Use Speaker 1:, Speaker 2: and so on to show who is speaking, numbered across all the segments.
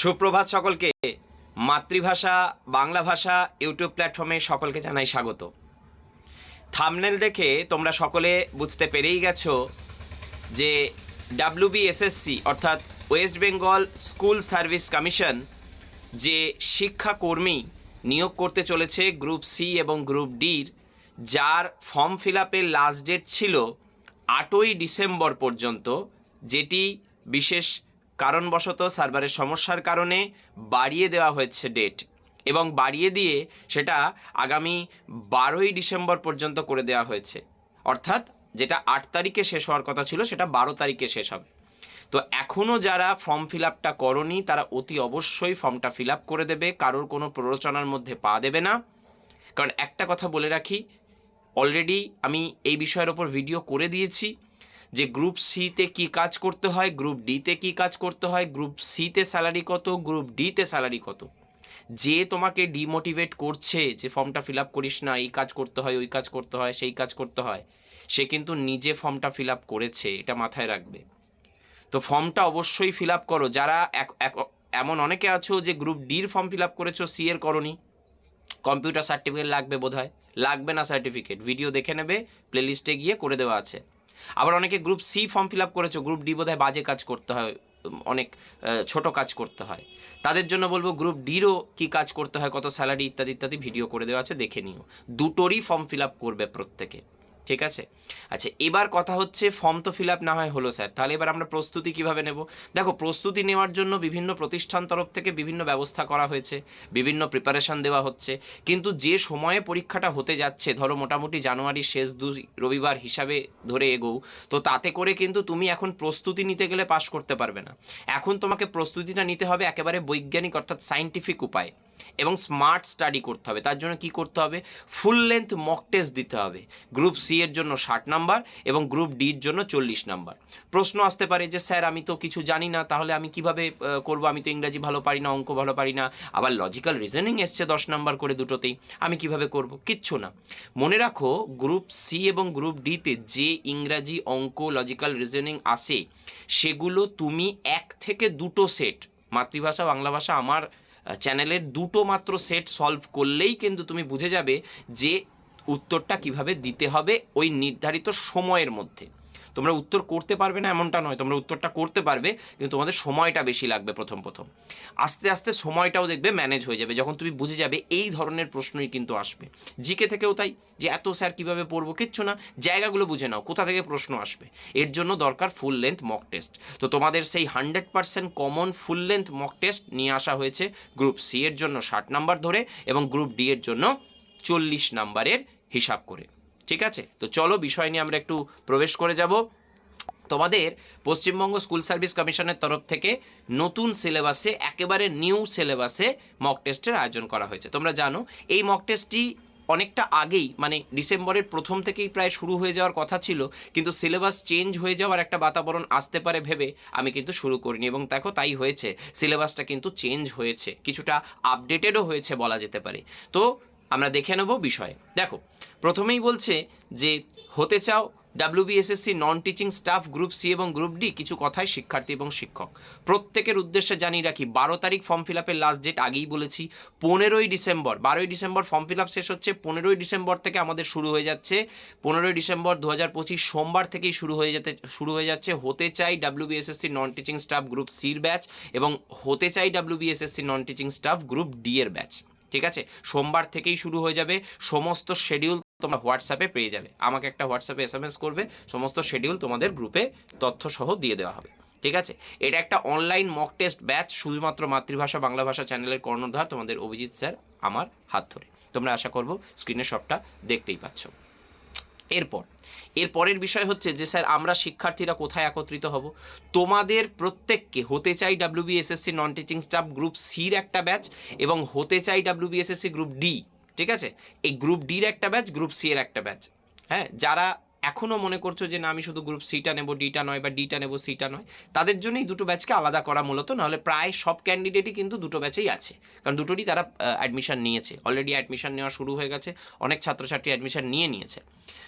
Speaker 1: সুপ্রভাত সকলকে। মাতৃভাষা, বাংলা ভাষা ইউটিউব প্ল্যাটফর্মে সকলকে জানাই স্বাগত। থামনেল দেখে তোমরা সকলে বুঝতে পেরেই গেছো যে ডাব্লিউবিএসএসসি অর্থাৎ west Bengal school service commission, যে শিক্ষাকর্মী নিয়োগ করতে চলেছে গ্রুপ সি এবং গ্রুপ ডির, যার ফর্ম ফিল আপের লাস্ট ডেট ছিল আটই ডিসেম্বর পর্যন্ত, যেটি বিশেষ কারণবশত সার্ভারের সমস্যার কারণে বাড়িয়ে দেওয়া হয়েছে ডেট এবং বাড়িয়ে দিয়ে সেটা আগামী বারোই ডিসেম্বর পর্যন্ত করে দেওয়া হয়েছে। অর্থাৎ যেটা আট তারিখে শেষ হওয়ার কথা ছিল, সেটা বারো তারিখে শেষ হবে। তো এখনও যারা ফর্ম ফিল আপটা করনি, তারা অতি অবশ্যই ফর্মটা ফিল আপ করে দেবে, কারোর কোনো প্ররোচনার মধ্যে পা দেবে না। কারণ একটা কথা বলে রাখি অলরেডি আমি এই বিষয়ের ওপর ভিডিও করে দিয়েছি। যে গ্রুপ সিতে কি কাজ করতে হয় গ্রুপ ডিতে কি কাজ করতে হয় গ্রুপ সিতে স্যালারি কত গ্রুপ ডিতে স্যালারি কত। যে তোমাকে ডিমোটিভেট করছে, যে ফর্মটা ফিল আপ করিস না, এই কাজ করতে হয়, ওই কাজ করতে হয়, সেই কাজ করতে হয়, সে কিন্তু নিজে ফর্মটা ফিল আপ করেছে, এটা মাথায় রাখবে। তো ফর্মটা অবশ্যই ফিল আপ করো। যারা এমন অনেকে আছো যে গ্রুপ ডির ফর্ম ফিল আপ করেছ সি এর করনি কম্পিউটার সার্টিফিকেট লাগবে বোধহয়, লাগবে না সার্টিফিকেট ভিডিও দেখে নেবে প্লেলিস্টে গিয়ে করে দেওয়া আছে। আবার অনেকে group C form fill up করেছ গ্রুপ ডি বোধহয় বাজে কাজ করতে হয়, অনেক ছোট কাজ করতে হয়। তাদের জন্য বলব গ্রুপ ডিরও কি কাজ করতে হয়, কত স্যালারি ইত্যাদি ইত্যাদি ভিডিও করে দেওয়া আছে, দেখে নিও। দুটোরই ফর্ম ফিল আপ করবে প্রত্যেকে। ঠিক আছে? আচ্ছা এবার কথা হচ্ছে ফর্ম তো ফিল আপ না হয় হলো স্যার তাহলে এবার আমরা প্রস্তুতি কীভাবে নেব? দেখো, প্রস্তুতি নেওয়ার জন্য বিভিন্ন প্রতিষ্ঠান তরফ থেকে বিভিন্ন ব্যবস্থা করা হয়েছে, বিভিন্ন প্রিপারেশন দেওয়া হচ্ছে, কিন্তু যে সময়ে পরীক্ষাটা হতে যাচ্ছে, ধরো মোটামুটি জানুয়ারির শেষ দু, রবিবার হিসাবে ধরে এগোও, তো তাতে করে কিন্তু তুমি এখন প্রস্তুতি নিতে গেলে পাশ করতে পারবে না। এখন তোমাকে প্রস্তুতিটা নিতে হবে একেবারে বৈজ্ঞানিক অর্থাৎ সাইন্টিফিক উপায়। এবং স্মার্ট স্টাডি করতে হবে। তার জন্য কি করতে হবে? ফুল লেন্থ মক টেস্ট দিতে হবে। গ্রুপ সি এর জন্য ষাট নাম্বার এবং গ্রুপ ডির জন্য চল্লিশ নাম্বার প্রশ্ন আসতে পারে যে, স্যার, আমি তো কিছু জানি না, তাহলে আমি কীভাবে করব? আমি তো ইংরাজি ভালো পারি না, অঙ্ক ভালো পারি না। আবার লজিক্যাল রিজনিং এসছে দশ নাম্বার করে দুটোতেই, আমি কীভাবে করব? কিচ্ছু না। মনে রাখো গ্রুপ সি এবং গ্রুপ ডিতে যে ইংরাজি অঙ্ক লজিক্যাল রিজনিং আসে, সেগুলো তুমি এক থেকে দুটো সেট মাতৃভাষা, বাংলা ভাষা, আমার চ্যানেলের দুটো মাত্র সেট সলভ করলেই কিন্তু তুমি বুঝে যাবে যে উত্তরটা কীভাবে দিতে হবে ওই নির্ধারিত সময়ের মধ্যে। তোমরা উত্তর করতে পারবে না এমনটা নয়, তোমরা উত্তরটা করতে পারবে, কিন্তু তোমাদের সময়টা বেশি লাগবে প্রথম প্রথম। আস্তে আস্তে সময়টাও দেখবে ম্যানেজ হয়ে যাবে, যখন তুমি বুঝে যাবে এই ধরনের প্রশ্নই কিন্তু আসবে। জিকে থেকেও তাই, যে এত স্যার কীভাবে পড়ব কিচ্ছু না, জায়গাগুলো বুঝে নাও, কোথা থেকে প্রশ্ন আসবে। এর জন্য দরকার ফুল লেন্থ মক টেস্ট তো তোমাদের সেই hundred percent common full length mock test নিয়ে আসা হয়েছে গ্রুপ সি এর জন্য ষাট নাম্বার ধরে এবং গ্রুপ ডি এর জন্য চল্লিশ নাম্বারের হিসাব করে। ঠিক আছে? তো চলো, বিষয় নিয়ে আমরা একটু প্রবেশ করে যাব। তোমাদের পশ্চিমবঙ্গ স্কুল সার্ভিস কমিশনের তরফ থেকে নতুন সিলেবাসে, একেবারে নিউ সিলেবাসে মক টেস্টের আয়োজন করা হয়েছে। তোমরা জানো, এই মক টেস্টটি অনেকটা আগেই মানে ডিসেম্বরের প্রথম থেকেই প্রায় শুরু হয়ে যাওয়ার কথা ছিল, কিন্তু সিলেবাস চেঞ্জ হয়ে যাওয়ার একটা বাতাবরণ আসতে পারে ভেবে আমি কিন্তু শুরু করিনি, এবং দেখো তাই হয়েছে। সিলেবাসটা কিন্তু চেঞ্জ হয়েছে, কিছুটা আপডেটেডও হয়েছে বলা যেতে পারে। তো আমরা দেখে নেব বিষয়ে। দেখো, প্রথমেই বলছে যে, হতে চাও WBSSC non teaching staff group C এবং গ্রুপ ডি কিছু কথায় শিক্ষার্থী এবং শিক্ষক। প্রত্যেকের উদ্দেশ্যে জানিয়ে রাখি, বারো তারিখ ফর্ম ফিল আপের লাস্ট ডেট আগেই বলেছি। পনেরোই ডিসেম্বর, বারোই ডিসেম্বর ফর্ম ফিল আপ শেষ হচ্ছে, পনেরোই ডিসেম্বর থেকে আমাদের শুরু হয়ে যাচ্ছে, পনেরোই ডিসেম্বর দু হাজার পঁচিশ সোমবার থেকেই শুরু হয়ে যেতে, শুরু হয়ে যাচ্ছে হতে চাই WBSSC non teaching staff group সির ব্যাচ এবং হতে চাই WBSSC non teaching staff group D এর ব্যাচ ঠিক আছে? সোমবার থেকেই শুরু হয়ে যাবে। সমস্ত শেডিউল তোমরা হোয়াটসঅ্যাপে পেয়ে যাবে। আমাকে একটা হোয়াটসঅ্যাপে এস এম এস করবে। সমস্ত শেডিউল তোমাদের গ্রুপে তথ্য সহ দিয়ে দেওয়া হবে। ঠিক আছে? এটা একটা অনলাইন মক টেস্ট ব্যাচ শুধুমাত্র মাতৃভাষা, বাংলা ভাষা চ্যানেলের কর্ণধার তোমাদের অভিজিৎ স্যার আমার হাত ধরে। তোমরা আশা করব স্ক্রিনে সবটা দেখতেই পাচ্ছ। এরপর, এর পরের বিষয় হচ্ছে যে, স্যার, আমরা শিক্ষার্থীরা কোথায় একত্রিত হব? তোমাদের প্রত্যেককে হতে চাই WBSSC non teaching staff group সির একটা ব্যাচ এবং হতে চাই ডাব্লিউবিএসএসসি গ্রুপ ডি ঠিক আছে? এই গ্রুপ ডির একটা ব্যাচ গ্রুপ সি এর একটা ব্যাচ হ্যাঁ? যারা এখনও মনে করছ যে না, আমি শুধু গ্রুপ সিটা নেব ডিটা নয় বা ডিটা নেব সিটা নয়? তাদের জন্যই দুটো ব্যাচকে আলাদা করা মূলত, নাহলে প্রায় সব ক্যান্ডিডেটই কিন্তু দুটো ব্যাচেই আছে। কারণ দুটোরই তারা অ্যাডমিশন নিয়েছে। অলরেডি অ্যাডমিশন নেওয়া শুরু হয়ে গেছে, অনেক ছাত্রছাত্রী অ্যাডমিশন নিয়ে নিয়েছে।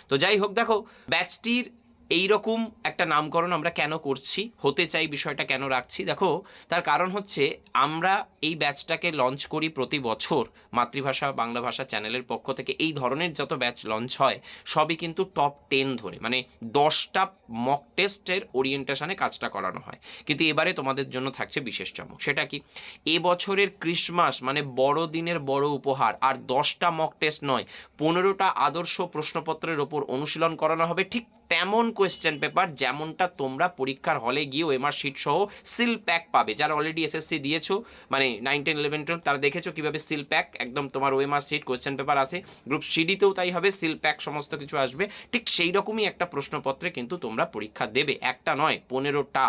Speaker 1: তো যাই হোক, দেখো ব্যাচটির এই রকম একটা নামকরণ আমরা কেন করছি, হতে চাই, বিষয়টা কেন রাখছি? দেখো, তার কারণ হচ্ছে আমরা এই ব্যাচটাকে লঞ্চ করি প্রতি বছর মাতৃভাষা, বাংলা ভাষা চ্যানেলের পক্ষ থেকে। এই ধরনের যত ব্যাচ লঞ্চ হয়, সবই কিন্তু টপ টেন ধরে মানে দশটা মক টেস্টের ওরিয়েন্টেশনে কাজটা করানো হয়। কিন্তু এবারে তোমাদের জন্য থাকছে বিশেষ চমক। সেটা কি? এবছরের ক্রিসমাস মানে বড়দিনের বড় উপহার, আর দশটা মক টেস্ট নয়, পনেরোটা আদর্শ প্রশ্নপত্রের ওপর অনুশীলন করানো হবে ঠিক তেমন কোয়েশ্চেন পেপার যেমনটা তোমরা পরীক্ষার হলে গিয়ে ওএমআর শিট সহ সিল প্যাক পাবে। যারা অলরেডি এসএসসি দিয়েছ মানে নাইন টেন ইলেভেন টুয়েলভ তারা দেখেছ কীভাবে সিল প্যাক একদম তোমার ওএমআর শিট কোয়েশ্চেন পেপার আসে গ্রুপ সিডিতেও তাই হবে সিল প্যাক সমস্ত কিছু আসবে। ঠিক সেই রকমই একটা প্রশ্নপত্রে কিন্তু তোমরা পরীক্ষা দেবে। একটা নয়, পনেরোটা।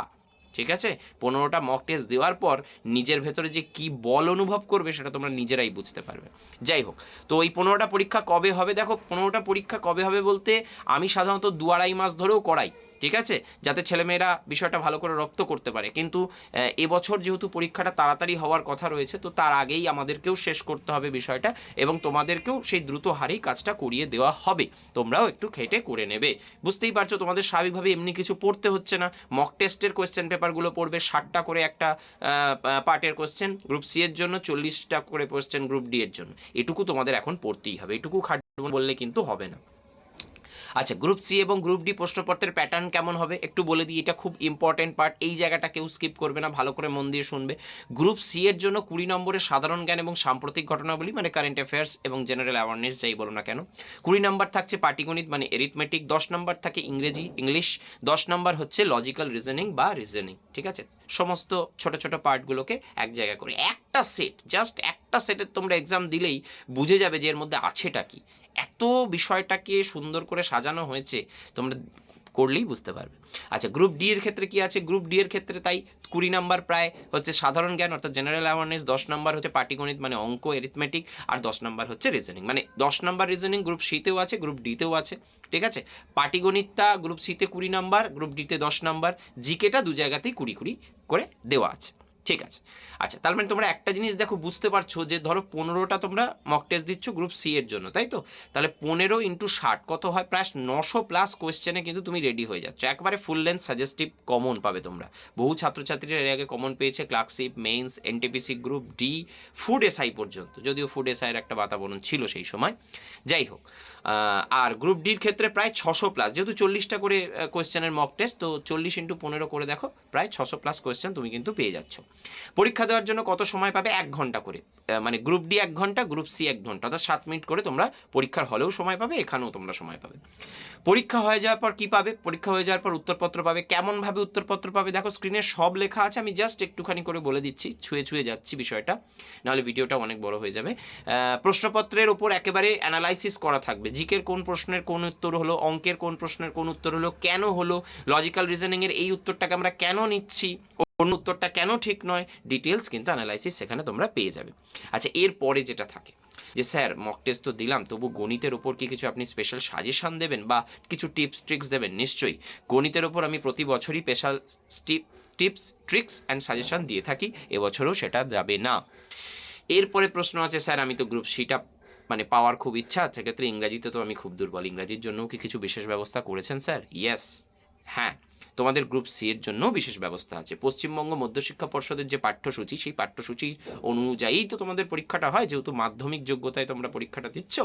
Speaker 1: ঠিক আছে? পনেরোটা মক টেস্ট দেওয়ার পর নিজের ভেতরে যে কি বল অনুভব করবে সেটা তোমরা নিজেরাই বুঝতে পারবে। যাই হোক, তো ওই পনেরোটা পরীক্ষা কবে হবে? দেখো, পনেরোটা পরীক্ষা কবে হবে বলতে আমি সাধারণত দু আড়াই মাস ধরেও করাই। ঠিক আছে? যাতে ছেলেমেয়েরা বিষয়টা ভালো করে রপ্ত করতে পারে। কিন্তু এবছর যেহেতু পরীক্ষাটা তাড়াতাড়ি হওয়ার কথা রয়েছে, তো তার আগেই আমাদেরকেও শেষ করতে হবে বিষয়টা এবং তোমাদেরকেও সেই দ্রুত হারেই কাজটা করিয়ে দেওয়া হবে। তোমরাও একটু খেটে করে নেবে। বুঝতেই পারছ, তোমাদের স্বাভাবিকভাবে এমনি কিছু পড়তে হচ্ছে না। মক টেস্টের কোয়েশ্চেন পেপারগুলো পড়বে, ষাটটা করে একটা পার্টের কোয়েশ্চেন গ্রুপ সি এর জন্য চল্লিশটা করে কোয়েশ্চেন গ্রুপ ডি এর জন্য। এটুকু তোমাদের এখন পড়তেই হবে। এটুকু খাট বললে কিন্তু হবে না। আচ্ছা গ্রুপ সি এবং গ্রুপ ডি প্রশ্নপত্রের প্যাটার্ন কেমন হবে? একটু বলে দিই, এটা খুব ইম্পর্টেন্ট পার্ট এই জায়গাটা কেউ স্কিপ করবে না, ভালো করে মন দিয়ে শুনবে। গ্রুপ সি এর জন্য কুড়ি নম্বরের সাধারণ জ্ঞান এবং সাম্প্রতিক ঘটনাবলী মানে কারেন্ট অ্যাফেয়ার্স এবং জেনারেল অ্যাওয়ারনেস যাই বলো না কেন। কুড়ি নম্বর থাকছে পাটিগণিত মানে এরিথমেটিক দশ নম্বর থাকে ইংরেজি ইংলিশ দশ নম্বর হচ্ছে লজিক্যাল রিজনিং বা রিজনিং ঠিক আছে? সমস্ত ছোট ছোট পার্টগুলোকে এক জায়গায় করে। একটা সেট জাস্ট একটা সেটের তোমরা এক্সাম দিলেই বুঝে যাবে যে এর মধ্যে আছেটা কি। এত বিষয়টাকে সুন্দর করে সাজানো হয়েছে, তোমরা করলেই বুঝতে পারবে। আচ্ছা গ্রুপ ডি এর ক্ষেত্রে কি আছে? গ্রুপ ডি এর ক্ষেত্রে তাই কুড়ি নাম্বার প্রায় হচ্ছে সাধারণ জ্ঞান, অর্থাৎ জেনারেল অ্যাওয়ারনেস দশ নাম্বার হচ্ছে পাটিগণিত মানে অঙ্ক এরিথমেটিক আর দশ নাম্বার হচ্ছে রিজনিং মানে দশ নাম্বার রিজনিং গ্রুপ সিতেও আছে গ্রুপ ডিতেও আছে, ঠিক আছে? পাটিগণিতটা গ্রুপ সিতে কুড়ি নাম্বার গ্রুপ ডিতে দশ নাম্বার জিকেটা দু জায়গাতেই কুড়ি কুড়ি করে দেওয়া আছে। ঠিক আছে। আচ্ছা তার মানে তোমরা একটা জিনিস দেখো, বুঝতে পারছ যে ধরো পনেরোটা তোমরা মক টেস্ট দিচ্ছ গ্রুপ সি এর জন্য, তাই তো? তাহলে পনেরো ইন্টু ষাট, কত হয়? প্রায় নশো প্লাস কোয়েশ্চেনে কিন্তু তুমি রেডি হয়ে যাচ্ছ। একবারে ফুল লেন্থ সাজেস্টিভ কমন পাবে তোমরা। বহু ছাত্রছাত্রীরা এর আগে কমন পেয়েছে clerkship mains NTPC group D food SI পর্যন্ত, যদিও ফুড এসআইয়ের একটা বাতাবরণ ছিল সেই সময়। যাই হোক আর গ্রুপ ডির ক্ষেত্রে প্রায় ছশো প্লাস যেহেতু চল্লিশটা করে কোয়েশ্চেনের মক টেস্ট তো চল্লিশ ইন্টু পনেরো করে দেখো, প্রায় ছশো প্লাস কোয়েশ্চেন তুমি কিন্তু পেয়ে যাচ্ছ। পরীক্ষা দেওয়ার জন্য কত সময় পাবে? এক ঘণ্টা করে। মানে গ্রুপ ডি এক ঘণ্টা গ্রুপ সি এক ঘণ্টা, অর্থাৎ সাত মিনিট করে তোমরা পরীক্ষার হলেও সময় পাবে, এখানেও তোমরা সময় পাবে। পরীক্ষা হয়ে যাওয়ার পর কি পাবে? পরীক্ষা হয়ে যাওয়ার পর উত্তরপত্র পাবে। কেমনভাবে উত্তরপত্র পাবে? দেখো স্ক্রিনে সব লেখা আছে, আমি জাস্ট একটুখানি করে বলে দিচ্ছি, ছুঁয়ে ছুঁয়ে যাচ্ছি বিষয়টা, নাহলে ভিডিওটা অনেক বড় হয়ে যাবে। প্রশ্নপত্রের ওপর একেবারে অ্যানালাইসিস করা থাকবে। জিকের কোন প্রশ্নের কোন উত্তর হলো? অঙ্কের কোন প্রশ্নের কোন উত্তর হলো? কেন হলো? লজিক্যাল রিজনিংয়ের এই উত্তরটাকে আমরা কেন নিচ্ছি? অন্য উত্তরটা কেন ঠিক নয়? ডিটেলস কিন্তু অ্যানালাইসিস সেখানে তোমরা পেয়ে যাবে। আচ্ছা এরপরে যেটা থাকে, যে স্যার মক টেস্ট তো দিলাম, তবু গণিতের ওপর কি কিছু আপনি স্পেশাল সাজেশন দেবেন বা কিছু টিপস ট্রিক্স দেবেন? নিশ্চয়ই। গণিতের ওপর আমি প্রতি বছরই special step tips tricks and suggestion দিয়ে থাকি, এবছরও সেটা যাবে না। এরপরে প্রশ্ন আছে, স্যার, আমি তো গ্রুপ সিটা মানে পাওয়ার খুব ইচ্ছা, সেক্ষেত্রে ইংরাজিতে তো আমি খুব দুর্বল। ইংরাজির জন্যও কি কিছু বিশেষ ব্যবস্থা করেছেন, স্যার? ইয়েস হ্যাঁ। তোমাদের গ্রুপ সি এর জন্য বিশেষ ব্যবস্থা আছে। পশ্চিমবঙ্গ মধ্যশিক্ষা পর্ষদের যে পাঠ্যসূচি, সেই পাঠ্যসূচি অনুযায়ী তো তোমাদের পরীক্ষাটা হয়, যেহেতু মাধ্যমিক যোগ্যতায় তোমরা পরীক্ষাটা দিচ্ছ,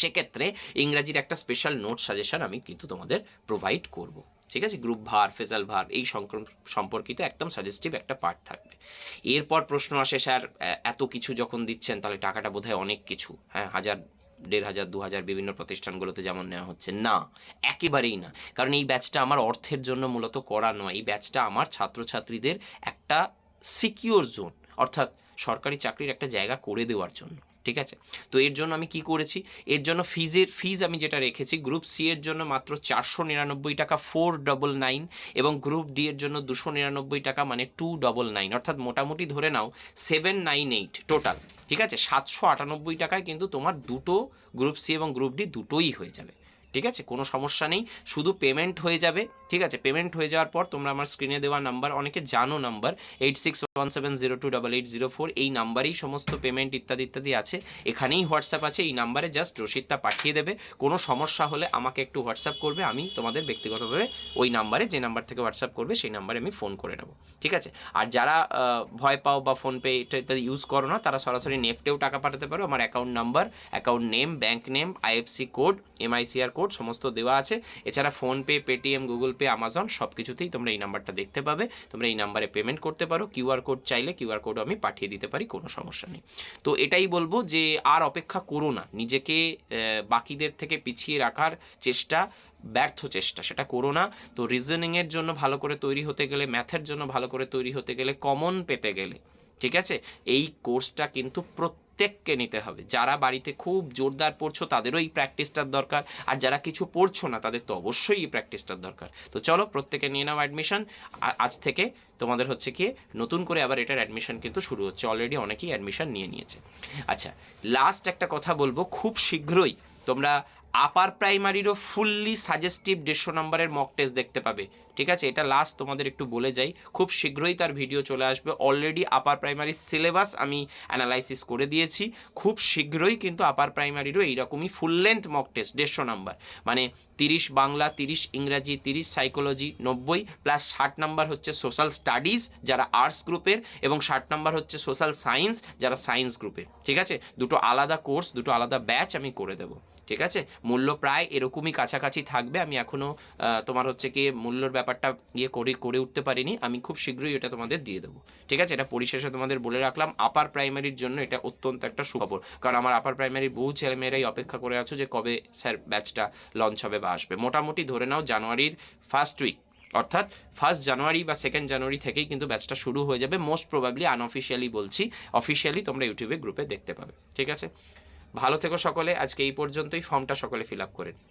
Speaker 1: সেক্ষেত্রে ইংরাজির একটা স্পেশাল নোট সাজেশন আমি কিন্তু তোমাদের প্রোভাইড করব। ঠিক আছে? গ্রুপ ভার ফেজাল ভার এই সম্পর্কিত একদম সাজেস্টিভ একটা পার্ট থাকবে। এরপর প্রশ্ন আসে, স্যার এত কিছু যখন দিচ্ছেন, তাহলে টাকাটা বোধহয় অনেক কিছু। হ্যাঁ হাজার দেড় হাজার, দু হাজার বিভিন্ন প্রতিষ্ঠানগুলোতে যেমন নেওয়া হচ্ছে। না, একেবারেই না। কারণ এই ব্যাচটা আমার অর্থের জন্য মূলত করা নয়। এই ব্যাচটা আমার ছাত্রছাত্রীদের একটা সিকিওর জোন অর্থাৎ সরকারি চাকরির একটা জায়গা করে দেওয়ার জন্য। ঠিক আছে? তো এর জন্য আমি কি করেছি? এর জন্য ফিজের, ফিজ আমি যেটা রেখেছি, গ্রুপ সি এর জন্য মাত্র চারশো নিরানব্বই টাকা ফোর ডবল নাইন এবং গ্রুপ ডি এর জন্য দুশো নিরানব্বই টাকা মানে টু ডবল নাইন অর্থাৎ মোটামুটি ধরে নাও সেভেন নাইন এইট টোটাল ঠিক আছে? সাতশো আটানব্বই টাকায় কিন্তু তোমার দুটো গ্রুপ সি এবং গ্রুপ ডি দুটোই হয়ে যাবে। ঠিক আছে? কোনো সমস্যা নেই। শুধু পেমেন্ট হয়ে যাবে, ঠিক আছে? পেমেন্ট হয়ে যাওয়ার পর তোমরা আমার স্ক্রিনে দেওয়া নাম্বার অনেকে জানো number eight six one seven zero two double eight zero four এই নাম্বারেই সমস্ত পেমেন্ট ইত্যাদি ইত্যাদি আছে। এখানেই হোয়াটসঅ্যাপ আছে, এই নাম্বারে জাস্ট রসিদটা পাঠিয়ে দেবে। কোনো সমস্যা হলে আমাকে একটু হোয়াটসঅ্যাপ করবে, আমি তোমাদের ব্যক্তিগতভাবে ওই নাম্বারে যে নাম্বার থেকে হোয়াটসঅ্যাপ করবে, সেই নাম্বারে আমি ফোন করে নেব, ঠিক আছে? আর যারা ভয় পাও বা ফোনপে এটা ইত্যাদি ইউজ করো না, তারা সরাসরি নেফটেও টাকা পাঠাতে পারো। আমার account number account name bank name IFSC code MICR code সমস্ত দেওয়া আছে। এছাড়া PhonePe Paytm Google Pay Amazon সব কিছুতেই তোমরা এই নাম্বারটা দেখতে পাবে। তোমরা এই নাম্বারে পেমেন্ট করতে পারো। কিউআর কোড চাইলে কিউআর কোডও আমি পাঠিয়ে দিতে পারি, কোনো সমস্যা নেই। তো এটাই বলব যে আর অপেক্ষা করো না। নিজেকে বাকিদের থেকে পিছিয়ে রাখার চেষ্টা, ব্যর্থ চেষ্টা, সেটা করো না। তো রিজনিংয়ের জন্য ভালো করে তৈরি হতে গেলে ম্যাথের জন্য ভালো করে তৈরি হতে গেলে কমন পেতে গেলে ঠিক আছে? এই কোর্সটা কিন্তু প্রত্যেককে নিতে হবে। যারা বাড়িতে খুব জোরদার পড়ছো, তাদেরও এই প্র্যাকটিসটার দরকার। আর যারা কিছু পড়ছো না, তাদের তো অবশ্যই এই প্র্যাকটিসটার দরকার। তো চলো, প্রত্যেকে নিয়ে নাও অ্যাডমিশন আজ থেকে তোমাদের হচ্ছে কি, নতুন করে আবার এটার অ্যাডমিশন কিন্তু শুরু হচ্ছে। অলরেডি অনেকেই অ্যাডমিশন নিয়ে নিয়েছে। আচ্ছা লাস্ট একটা কথা বলব। খুব শীঘ্রই তোমরা আপার প্রাইমারিরও ফুললি সাজেস্টিভ দেড়শো নম্বরের মক টেস্ট দেখতে পাবে। ঠিক আছে? এটা লাস্ট তোমাদের একটু বলে যাই। খুব শীঘ্রই তার ভিডিও চলে আসবে। অলরেডি আপার প্রাইমারি সিলেবাস আমি অ্যানালাইসিস করে দিয়েছি। খুব শীঘ্রই কিন্তু আপার প্রাইমারিরও এইরকমই ফুল লেন্থ মক টেস্ট দেড়শো নাম্বার। মানে তিরিশ বাংলা, তিরিশ ইংরাজি, তিরিশ সাইকোলজি নব্বই প্লাস ষাট নাম্বার হচ্ছে সোশ্যাল স্টাডিজ যারা আর্টস গ্রুপের এবং ষাট নাম্বার হচ্ছে সোশ্যাল সায়েন্স যারা সায়েন্স গ্রুপের ঠিক আছে? দুটো আলাদা কোর্স দুটো আলাদা ব্যাচ আমি করে দেবো। ঠিক আছে? মূল্য প্রায় এরকমই কাছাকাছি থাকবে। আমি এখনও তোমার হচ্ছে কি মূল্যর ব্যাপারটা ইয়ে করে করে উঠতে পারিনি। আমি খুব শীঘ্রই এটা তোমাদের দিয়ে দেবো। ঠিক আছে? এটা পরিশেষে তোমাদের বলে রাখলাম। আপার প্রাইমারির জন্য এটা অত্যন্ত একটা সুখবর। কারণ আমার আপার প্রাইমারির বহু ছেলেমেয়েরাই অপেক্ষা করে আছো যে কবে, স্যার ব্যাচটা লঞ্চ হবে বা আসবে। মোটামুটি ধরে নাও জানুয়ারির ফার্স্ট উইক অর্থাৎ ফার্স্ট জানুয়ারি বা সেকেন্ড জানুয়ারি থেকেই কিন্তু ব্যাচটা শুরু হয়ে যাবে। মোস্ট প্রবাবলি আনঅফিসিয়ালি বলছি অফিসিয়ালি তোমরা ইউটিউবে গ্রুপে দেখতে পাবে। ঠিক আছে? ভালো থেকো সকলে আজকে এই পর্যন্তই ফর্মটা সকলে ফিল আপ করে নিই।